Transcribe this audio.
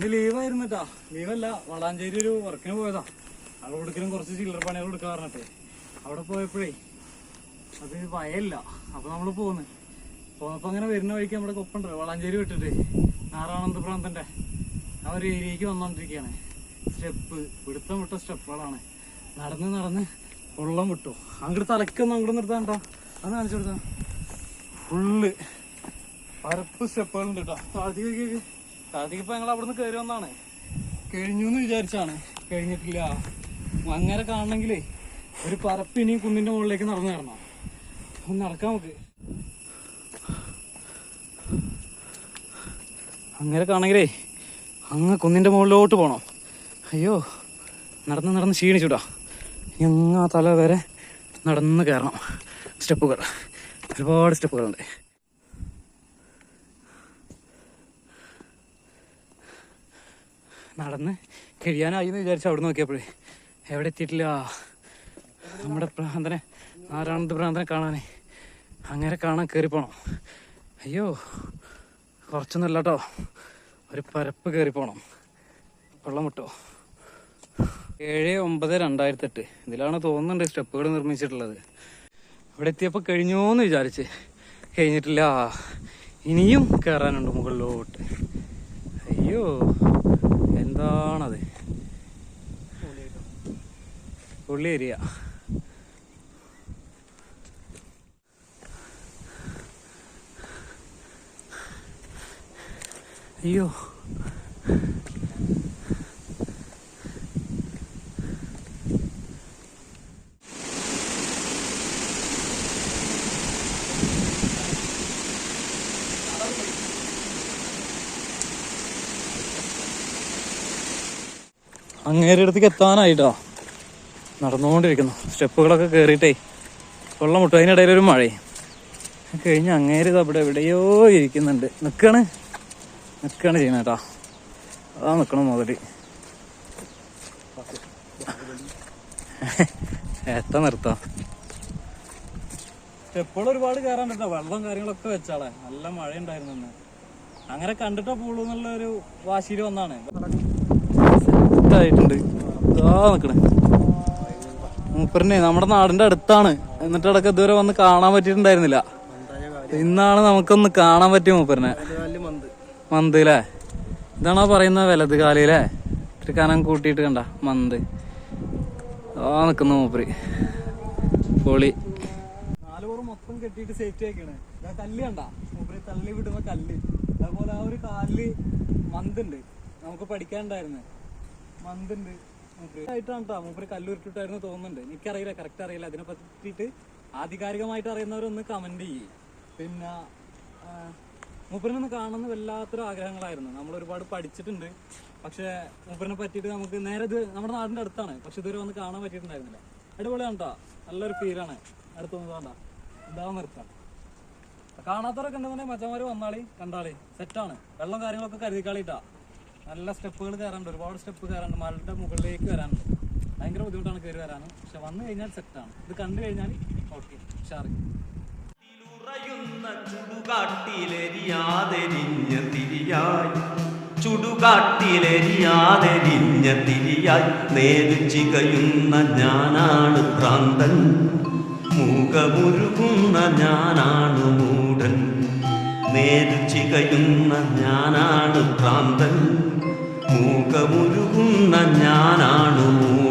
ഇന്ന് ലീവായിരുന്നു ലീവല്ല വളാഞ്ചേരി ഒരു വർക്കിന് പോയതാ. അവിടെ കൊടുക്കലും കുറച്ച് ചില്ലറ പണികൾ കൊടുക്കാൻ പറഞ്ഞിട്ട്. അവിടെ പോയപ്പോഴേ അത് വയല്ല അപ്പൊ നമ്മൾ പോന്ന്. പോന്നപ്പോ അങ്ങനെ വരുന്ന വഴിക്ക് നമ്മുടെ കൊപ്പുണ്ട് വളാഞ്ചേരി വിട്ടിട്ട്. നാറാണന്ത് പ്രാന്തന്റെ. ആ ഒരു ഏരിയക്ക് വന്നോണ്ടിരിക്കുകയാണ് സ്റ്റെപ്പ് പിടുത്തം വിട്ട സ്റ്റെപ്പുകളാണ്. നടന്ന് നടന്ന് ഉള്ളം വിട്ടു. അങ്ങോട്ട് തലക്കൊന്നും അങ്ങോട്ട് നിർത്താണ്ടോ അത് കാണിച്ചു കൊടുത്താ. ഫുള്ള്. പരപ്പ് സ്റ്റെപ്പുകളുണ്ട് കേട്ടോ താഴത്തേക്ക് താഴത്തേക്ക് ഇപ്പൊ ഞങ്ങൾ അവിടുന്ന് കയറി വന്നാണ്. കഴിഞ്ഞു എന്ന് വിചാരിച്ചാണ്. കഴിഞ്ഞിട്ടില്ല. അങ്ങനെ കാണണമെങ്കിലേ ഒരു പറപ്പ് ഇനി കുന്നിന്റെ മുകളിലേക്ക് നടന്നു കയറണം. ഒന്ന് നടക്കാം നമുക്ക്. അങ്ങനെ കാണണെങ്കിലേ അങ്ങ് കുന്നിന്റെ മുകളിലോട്ട് പോണം. അയ്യോ നടന്ന് നടന്ന് ക്ഷീണിച്ചുടാ. ഇനി തല വരെ നടന്ന് കയറണം. സ്റ്റെപ്പുകൾ. ഒരുപാട് സ്റ്റെപ്പുകളുണ്ട്. നടന്ന് കഴിയാനായി എന്ന് വിചാരിച്ചു അവിടെ നോക്കിയപ്പോഴേ എവിടെ എത്തിയിട്ടില്ല. നമ്മുടെ ഭ്രാന്തനെ നാരായണത്ത് പ്രാന്തനെ കാണാനേ? അങ്ങനെ കാണാൻ കയറി പോണം. അയ്യോ കുറച്ചൊന്നുമല്ല കേട്ടോ ഒരു പരപ്പ് കയറി പോണം. വെള്ളം വിട്ടോ ഏഴ് ഒമ്പത് രണ്ടായിരത്തി എട്ട് ഇതിലാണ് തോന്നുന്നുണ്ട് സ്റ്റെപ്പുകൾ നിർമ്മിച്ചിട്ടുള്ളത്. ഇവിടെ എത്തിയപ്പോൾ കഴിഞ്ഞോ എന്ന് വിചാരിച്ച് കഴിഞ്ഞിട്ടില്ല. ഇനിയും കയറാനുണ്ട് മുകളിലോട്ട്. അയ്യോ. എന്താണത് പുള്ളി ഏരിയ അയ്യോ. അങ്ങേരുടെ അടുത്തേക്ക് എത്താനായിട്ടോ? നടന്നുകൊണ്ടിരിക്കുന്നു. സ്റ്റെപ്പുകളൊക്കെ കയറിയിട്ടേ വെള്ളം മുട്ടും അതിനിടയിൽ ഒരു മഴയും കഴിഞ്ഞ് അങ്ങേര് അവിടെ എവിടെയോ ഇരിക്കുന്നുണ്ട്. നിൽക്കണ് നിൽക്കണ് ചെയ്യുന്നത് കേട്ടോ. അതാ നിൽക്കണം മുതൽ. എത്ത നിർത്താം. സ്റ്റെപ്പുകൾ ഒരുപാട് കയറാൻ കേട്ടോ വെള്ളം കാര്യങ്ങളൊക്കെ വെച്ചാളെ. നല്ല മഴ ഉണ്ടായിരുന്നു അങ്ങനെ കണ്ടിട്ടോ പോളൂ എന്നുള്ള ഒരു വാശിയിൽ വന്നാണ്. ആയിട്ടുണ്ട് മൂപ്പറിനെ നമ്മുടെ നാടിന്റെ അടുത്താണ്. എന്നിട്ട് ഇടയ്ക്ക് ഇതുവരെ വന്ന് കാണാൻ പറ്റിയിട്ടുണ്ടായിരുന്നില്ല. ഇന്നാണ് നമുക്കൊന്ന് കാണാൻ പറ്റിയ മൂപ്പറിനെ. മന്ത് അല്ലേ ഇതാണോ പറയുന്ന വലത് കാലിലേ? ഇത്തിരി കനം കൂട്ടിയിട്ട് കണ്ട മന്ത്. ആ നിക്കുന്ന മൂപ്പര്. പൊളി. മൊത്തം കെട്ടിയിട്ട് സേഫ്റ്റി ആക്കിയാണ് ഇതാ കല്ല് കണ്ട? മൂപ്പര് തള്ളി വിടുന്ന കല്ല്. അതുപോലെ ആ ഒരു കാലിൽ മന്തുണ്ട് നമുക്ക് പഠിക്കാനുണ്ടായിരുന്നു. മന്തുണ്ട് ആയിട്ടാണ് കേട്ടോ മൂപ്പര് കല്ലുരുട്ടിട്ടായിരുന്നു തോന്നുന്നുണ്ട്. എനിക്കറിയില്ല കറക്റ്റ് അറിയില്ല. അതിനെ പറ്റിയിട്ട് ആധികാരികമായിട്ട് അറിയുന്നവരൊന്ന് കമന്റ് ചെയ്യേ. പിന്നെ മൂപ്പരിനൊന്ന് കാണുന്ന വല്ലാത്തൊരു ആഗ്രഹങ്ങളായിരുന്നു. നമ്മൾ ഒരുപാട് പഠിച്ചിട്ടുണ്ട്. പക്ഷെ മൂപ്പരിനെ പറ്റിയിട്ട് നമുക്ക് നേരെ ഇത് നമ്മുടെ നാടിന്റെ അടുത്താണ്. പക്ഷെ ഇതുവരെ വന്ന് കാണാൻ പറ്റിയിട്ടുണ്ടായിരുന്നില്ല. അടിപൊളിയാണ് കേട്ടോ നല്ലൊരു ഫീലാണ് അടുത്തൊന്ന് വേണ്ട എന്താ നിർത്താം. കാണാത്തവരൊക്കെ ഉണ്ടെന്നുണ്ടെങ്കിൽ മച്ചന്മാര് വന്നാളി കണ്ടാളി. സെറ്റാണ് വെള്ളം കാര്യങ്ങളൊക്കെ കരുതിക്കാളിട്ടാ നല്ല സ്റ്റെപ്പുകൾ കയറാനുണ്ട്. ഒരുപാട് സ്റ്റെപ്പ് കയറാനുണ്ട്. മലയുടെ മുകളിലേക്ക് വരാനുണ്ട്. ഭയങ്കര ബുദ്ധിമുട്ടാണ് കയറി വരാൻ പക്ഷെ വന്നു കഴിഞ്ഞാൽ സെറ്റാണ് ഇത് കണ്ടു കഴിഞ്ഞാൽ ഓക്കെ ഉഷാറി ചുടുകാട്ടിലെരിയാതെരിഞ്ഞ തിരിയായി. ചുടുകാട്ടിലെരിയാതെരിഞ്ഞ തിരിയായി. നേരു ചികയുന്ന ഞാനാണ് ഭ്രാന്തൻ. മൂകമുരുകുന്ന ഞാനാണ് മൂഢൻ. നേരുചികയുന്ന ഞാനാണ് ഭ്രാന്തൻ. മൂകമുരുകുന്ന ഞാനാണ് മൂ